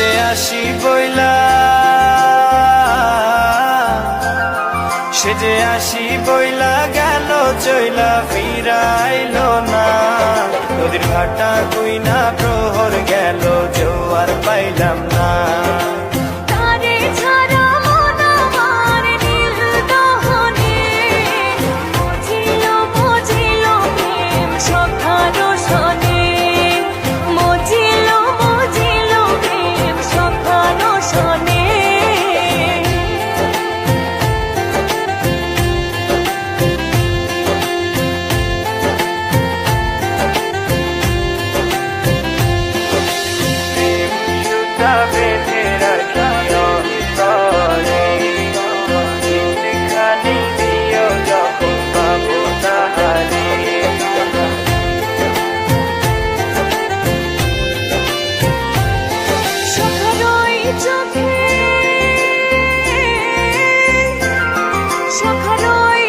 আসি বইলা। সে যে আসি বইলা গেল, চইলা ফিরাইল না। নদীর ভাটা তুই না প্রহর গেল, জোয়ার পাইলাম না।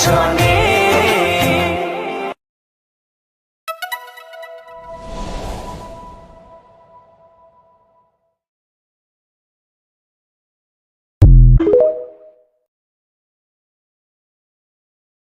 শোনে you